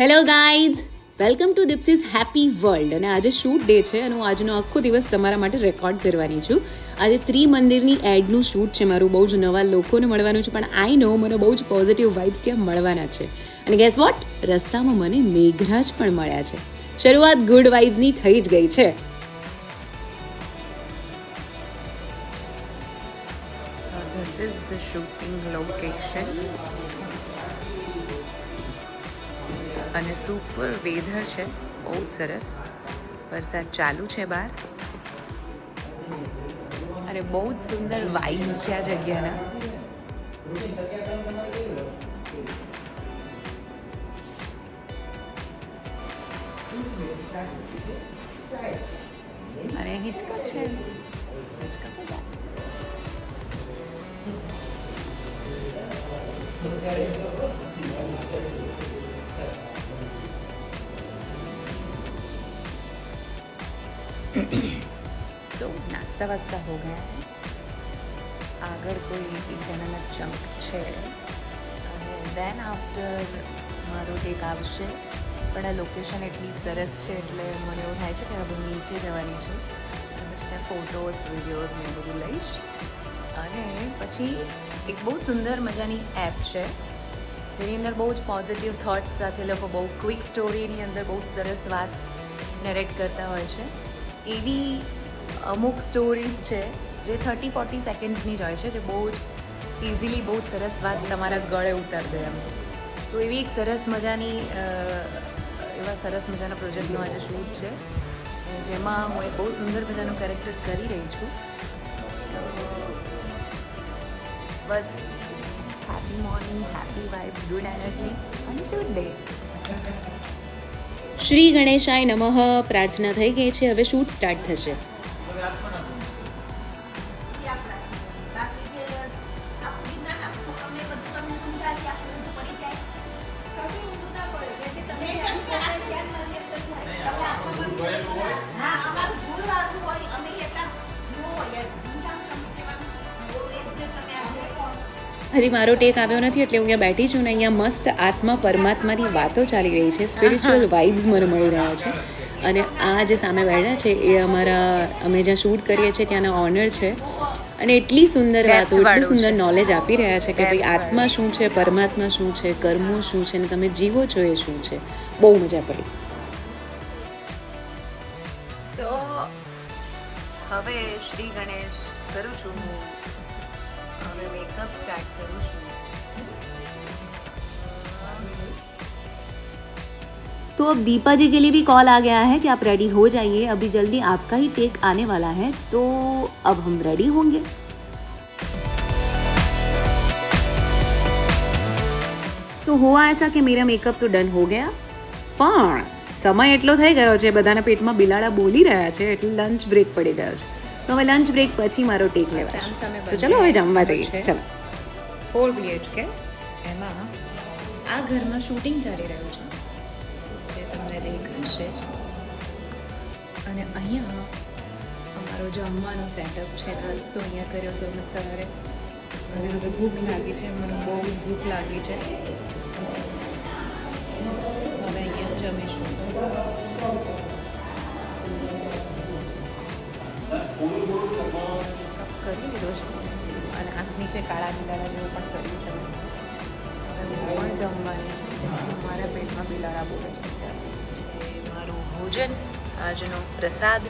Hello guys welcome to Deepsi's happy world અને આજે shoot day છે અને હું આજનો આખો દિવસ તમારા માટે રેકોર્ડ કરવાની છું. આજે ત્રિમંદિરની એડનું શૂટ છે. મારું બહુ જ નવા લોકોને મળવાનું છે, પણ આઈ નો મને બહુ જ પોઝિટિવ વાઇબ્સ ત્યાં મળવાના છે. અને ગેસ વોટ રસ્તામાં મને મેઘરાજ પણ મળ્યા છે. શરૂઆત ગુડ વાઇબ્સની થઈ જ ગઈ છે. This is the shooting location. અને સુપર વેધર છે. બહુ જ સરસ. વરસાદ ચાલુ છે બહાર. અને બહુ જ સુંદર વાઇબ્સ છે આ જગ્યાના. અને હિંચકો છે. હિંચકો તો glasses. સો નાસ્તા વાસ્તા હો ગયા આગળ કોઈ એક જંક છે અને દેન આફ્ટર મારો કેક આવશે પણ આ લોકેશન એટલી સરસ છે એટલે મને એવું થાય છે કે હવે નીચે જવાની છું પછી ફોટોઝ વિડીયોઝ ને બધું લઈશ અને પછી એક બહુ સુંદર મજાની એપ છે જેની અંદર બહુ જ પોઝિટિવ થોટ સાથે લોકો બહુ ક્વિક સ્ટોરીની અંદર બહુ સરસ વાત નરેટ કરતા હોય છે એવી અમુક સ્ટોરીઝ છે જે થર્ટી ફોર્ટી સેકન્ડ્સની જ હોય છે, જે બહુ જ ઇઝીલી બહુ જ સરસ વાત તમારા ગળે ઉતાર દે એમ. તો એવી એક સરસ મજાની એવા સરસ મજાના પ્રોજેક્ટનું આજે શૂટ છે. જેમાં હું એક બહુ સુંદર મજાનું કેરેક્ટર કરી રહી છું. બસ happy morning happy wife good energy અને શુડ ડે શ્રી ગણેશાય નમઃ. પ્રાર્થના થઈ ગઈ છે. હવે શૂટ સ્ટાર્ટ થશે. હજી મારો ટેક આવ્યો નથી એટલે હું અહીંયા બેઠી છું ને અહીંયા મસ્ત આત્મા પરમાત્માની વાતો ચાલી રહી છે. સ્પિરિચ્યુઅલ વાઇબ્સ મને મળી રહ્યા છે. અને આ જે સામે બેઠા છે એ અમારા અમે જ્યાં શૂટ કરીએ છીએ ત્યાંના ઓનર છે. અને એટલી સુંદર વાતો એટલું સુંદર નોલેજ આપી રહ્યા છે કે ભાઈ આત્મા શું છે પરમાત્મા શું છે કર્મો શું છે અને તમે જીવો છો એ શું છે. બહુ મજા પડી. સો હવે શ્રી ગણેશ કરું છું હું. હવે મેકઅપ સ્ટાર્ટ કરું છું तो अब दीपा जी के लिए भी कॉल आ गया है कि आप रेडी हो जाइए अभी जल्दी आपका ही टेक आने वाला है तो अब हम रेडी होंगे तो हुआ ऐसा कि मेरा मेकअप तो डन हो गया પણ સમય એટલો થઈ ગયો છે બધાના પેટમાં બિલાડા બોલી રહ્યા છે એટલે લંચ બ્રેક પડી ગયો છે તો હવે લંચ બ્રેક પછી મારો ટેક સામે તો ચલો હવે જમવા જઈએ. ચલો. ફોર બીએચકે એમાં આ ઘરમાં શૂટિંગ ચાલી રહ્યું છે. જે તમને દેખાશે. અને અહીંયા અમારો જમવાનો સેટઅપ છે. નાસ્તો અહીંયા કર્યો તો મને સવારે. મને હવે ભૂખ લાગી છે. મને બહુ ભૂખ લાગી છે. હવે અહીંયા જમીશું. કરી લીધો છે. અને આંખ નીચે કાળા બિલાડા જેવું પણ કર્યું છે. પણ જમવાની? મારા પેટમાં બિલાડા બોલે છે. મારું ભોજન, આજનો પ્રસાદ.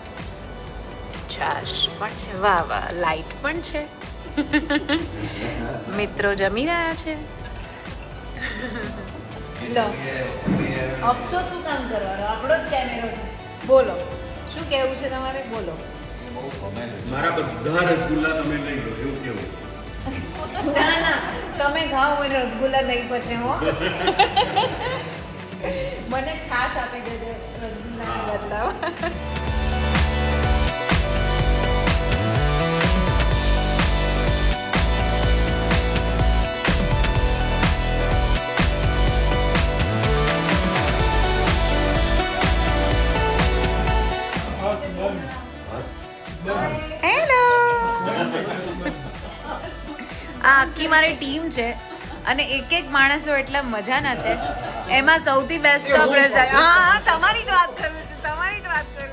છાશ પણ છે. વાહ વાહ, લાઈટ પણ છે. મિત્રો જમી રહ્યા છે. લો. અબ તો શું કામ કરવાનું? આપણો જ કેમેરો છે. બોલો. શું કહેવું છે તમારે? બોલો. મારા બધા રસગુલ્લા તમે લઈ લો એવું કેવું? ના ના તમે ખાઓ મને રસગુલ્લા નહીં પચે હો. મને છાશ આપી દેજો રસગુલ્લા બદલાવ. આખી મારી ટીમ છે અને એક એક માણસો એટલા મજાના છે. એમાં સૌથી બેસ્ટ તો પ્રજા હા હા તમારી જ વાત કરું છું તમારી જ વાત કરું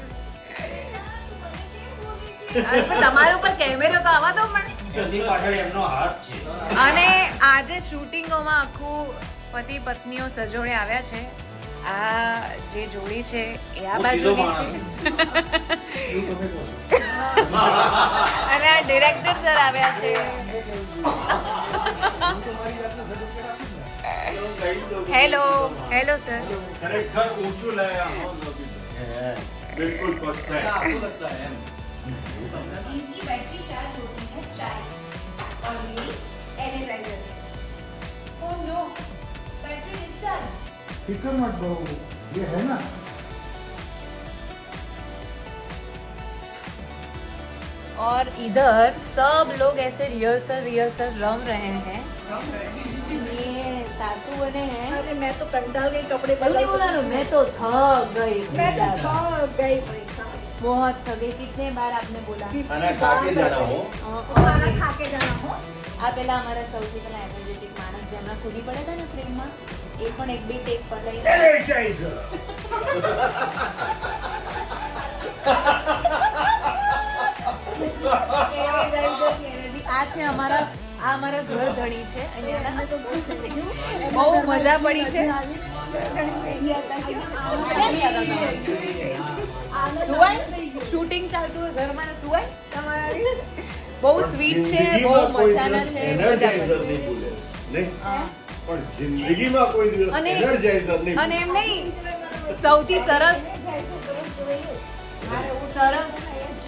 છું. તમારા ઉપર કેમેરો તો આવવા દો પણ અને આજે શૂટિંગોમાં આખું પતિ પત્નીઓ સજોડે આવ્યા છે. આ જે જોડી છે એ આ બાજુની છે. અને આ ડિરેક્ટર સર આવ્યા છે હેલો હેલો સર ખરેખર ઊંચું લાયા હો નબી બિલકુલ પરફેક્ટ इनकी बैटरी चार्ज होती है चाय और ये Energizer oh no battery discharge फिक्र मत करो ये है ना और इधर सब लोग ऐसे रिहर्सल रिहर्सल रम रहे हैं ये सासू बने हैं अरे मैं तो कंटाल गई कपड़े એવું नहीं बोला ना, मैं तो थक गई मैं तो सब गई भाई साहब बहुत थक गई कितने बार आपने बोला અને કાકે જરા હો खाना खा के जाना हो આ પેલા અમારા સૌથી પેલા એનર્જેટિક માણસ જે હમણાં કૂદી પડ્યા હતા ને ફિલ્મમાં એ પણ એક બે ટેક પર લઈ એનર્જી આ છે અમારા આ અમારા ઘર ધણી છે અને બહુ મજા પડી છે સુવાય શૂટિંગ ચાલતું ઘરમાં સુવાય તમારા બહુ સ્વીટ છે બહુ મજાના છે મજા પડી અને એમ નહીં સૌથી સરસ સરસ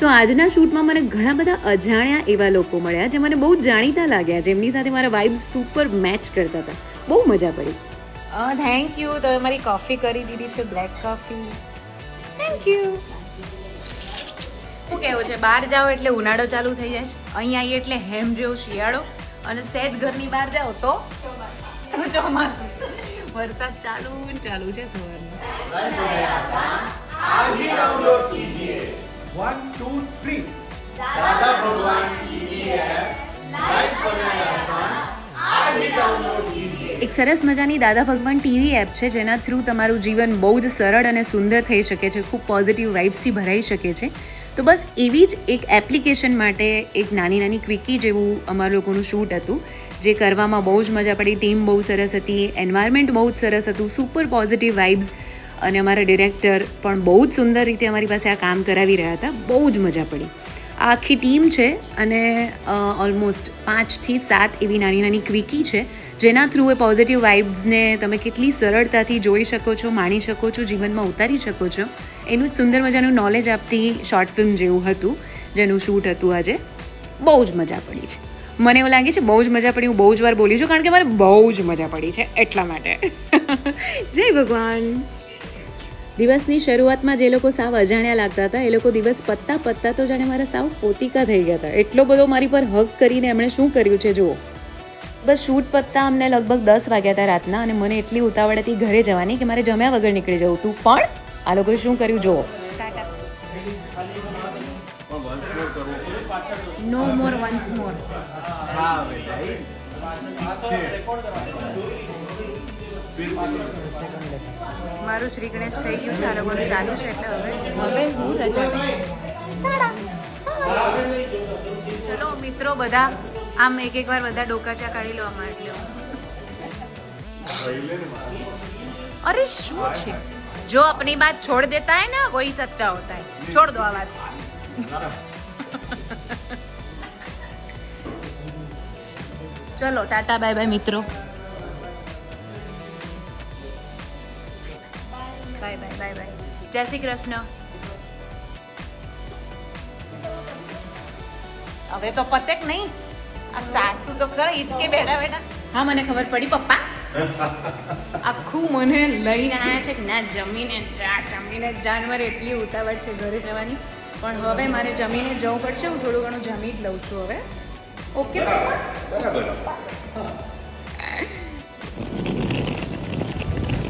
તો આજના શૂટમાં મને ઘણા બધા અજાણ્યા એવા લોકો મળ્યા જે મને બહુ જાણીતા લાગ્યા જેમની સાથે મારા વાઇબ સુપર મેચ કરતા હતા. બહુ મજા પડી. થેન્ક યુ તમે મારી કોફી કરી દીધી છે બ્લેક કોફી થેન્ક યુ શું કેવું છે? બહાર જાઓ એટલે ઉનાળો ચાલુ થઈ જાય છે. અહીં આવીએ એટલે હેમ જેવો શિયાળો અને સહેજ ઘરની બહાર જાઓ તો? ચોમાસું. વરસાદ ચાલુ ચાલુ છે સવારનો. સરસ મજાની દાદા ભગવાન ટીવી એપ છે, જેના થ્રુ તમારું જીવન બહુ જ સરળ અને સુંદર થઈ શકે છે, ખૂબ પોઝિટિવ વાઇબ્સથી ભરાઈ શકે છે. તો બસ એવી જ એક એપ્લિકેશન માટે એક નાની નાની ક્વિકી જેવું અમારા લોકોનું શૂટ હતું, જે કરવામાં બહુ જ મજા પડી. ટીમ બહુ સરસ હતી એન્વાયરમેન્ટ બહુ જ સરસ હતું સુપર પોઝિટિવ વાઇબ્સ અને અમારા ડિરેક્ટર પણ બહુ જ સુંદર રીતે અમારી પાસે આ કામ કરાવી રહ્યા હતા. બહુ જ મજા પડી. આ આખી ટીમ છે અને ઓલમોસ્ટ પાંચથી સાત એવી નાની નાની ક્વિકી છે. જેના થ્રુ એ પોઝિટિવ વાઇબ્સને તમે કેટલી સરળતાથી જોઈ શકો છો, માણી શકો છો, જીવનમાં ઉતારી શકો છો. એનું જ સુંદર મજાનું નોલેજ આપતી શોર્ટ ફિલ્મ જેવું હતું, જેનું શૂટ હતું આજે. બહુ જ મજા પડી છે. મને એવું લાગે છે બહુ જ મજા પડી, હું બહુ જ વાર બોલી છું, કારણ કે મને બહુ જ મજા પડી છે, એટલા માટે. જય ભગવાન. દિવસની શરૂઆતમાં જે લોકો સાવ અજાણ્યા લાગતા હતા, એ લોકો દિવસ પત્તા પત્તા તો જાણે મારા સાવ પોતિકા થઈ ગયા હતા. એટલો બધો મારી પર હક કરીને એમણે શું કર્યું છે, જુઓ. બસ શૂટ પત્તા અમને લગભગ દસ વાગ્યા હતા રાતના અને મને એટલી ઉતાવળ હતી ઘરે જવાની કે મારે જમ્યા વગર નીકળી જવું તું. પણ આ લોકોએ શું કર્યું જુઓ. નો મોર વન્સ મોર મારું શ્રી ગણેશ થઈ ગયું છે આ લોકોનું ચાલુ છે એટલે હવે હવે હું રજા લઈશ. ચલો મિત્રો બધા આમ એક એક વાર બધા ડોકાચા કાઢી લો આમાં એટલે. અરે શું છે? જો અપની બાત છોડ દેતા હે ને વહી સચ્ચા હોતા હે છોડ દો આ વાત. ચલો, ટાટા, બાય બાય, મિત્રો. Bye bye bye bye. જય શ્રી કૃષ્ણ. હવે તો પતેક નહીં. આ સાસુ તો કરે હિચકે બેઠા બેઠા. હા મને ખબર પડી પપ્પા. આખું મને લઈને આવ્યા છે કે ના જમીને જા જમીને જાનવર જા મારે એટલી ઉતાવળ છે ઘરે જવાની. પણ હવે મારે જમીને જવું પડશે હું થોડું ઘણું જમી જ લઉં છું હવે. ઓકે બરાબર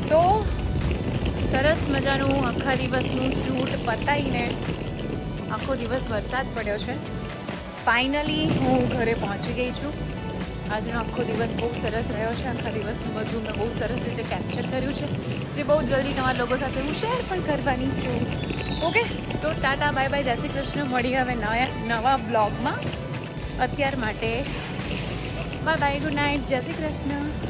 સો સરસ મજાનું આખા દિવસનું શૂટ પતાવીને આખો દિવસ વરસાદ પડ્યો છે. ફાઇનલી હું ઘરે પહોંચી ગઈ છું. આજનો આખો દિવસ બહુ સરસ રહ્યો છે. આખા દિવસનું બધું મેં બહુ સરસ રીતે કેપ્ચર કર્યું છે. જે બહુ જલ્દી તમારા લોકો સાથે હું શેર પણ કરવાની છું. ઓકે તો ટાટા બાય બાય જય શ્રી કૃષ્ણ. મળી હવે નયા, નવા બ્લોગમાં અત્યાર માટે બાય બાય ગુડ નાઇટ જય શ્રી કૃષ્ણ.